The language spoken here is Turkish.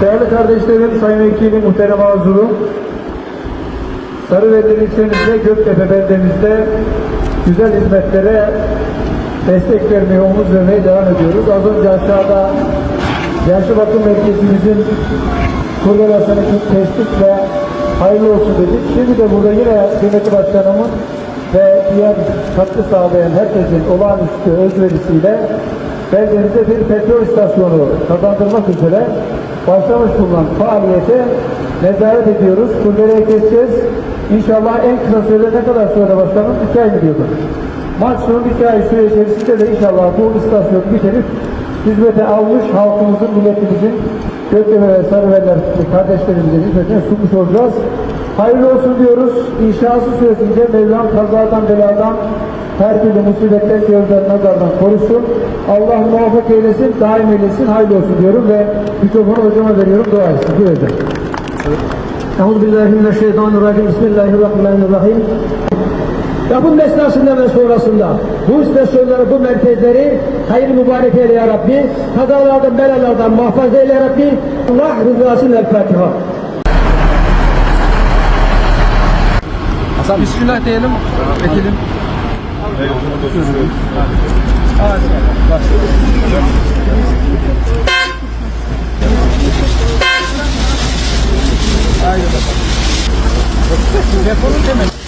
Değerli kardeşlerim, Sayın Vekilim, Muhterem Arzurum, Sarıvedin ilçemizde, Göktepe beldemizde güzel hizmetlere destek vermeye, omuz vermeye devam ediyoruz. Az önce aşağıda Gençlik Bakım Merkezimizin kurdelasını tespit ve hayırlı olsun dedik. Şimdi de burada yine kıymetli başkanımın ve diğer katkı sağlayan herkesin olağanüstü özverisiyle beldemizde bir petrol istasyonu kazandırmak üzere başlamış bulunan faaliyete nezaret ediyoruz. Kurdereyi keseceğiz. İnşallah en kısa sürede ne kadar sürede başkanım? İki ay mı diyorduk? Maksimum iki ay süre içerisinde de inşallah bu istasyonu bitirip hizmete almış halkımızın, milletimizin Gökdeme ve Sarıveller kardeşlerimizin hizmetine sunmuş olacağız. Hayırlı olsun diyoruz. İnşası süresince Mevlam kazadan, beladan, her türlü musibetten, gözden, nazardan korusun. Allah muvaffak eylesin, daim eylesin, hayırlı olsun diyorum ve mikrofonu hocama veriyorum, dua etsin. Buyur hocam. Euzubillahimineşşeytanirracim. Bismillahirrahmanirrahim. Ya bunun esnasında ve sonrasında bu istasyonları, bu merkezleri hayır mübarek eyle ya Rabbi. Kazalardan, belalardan muhafaza eyle ya Rabbi. Allah rızası ile Fatiha. Bismillah diyelim. Vekilim. Haydi bakalım. Defolun demek.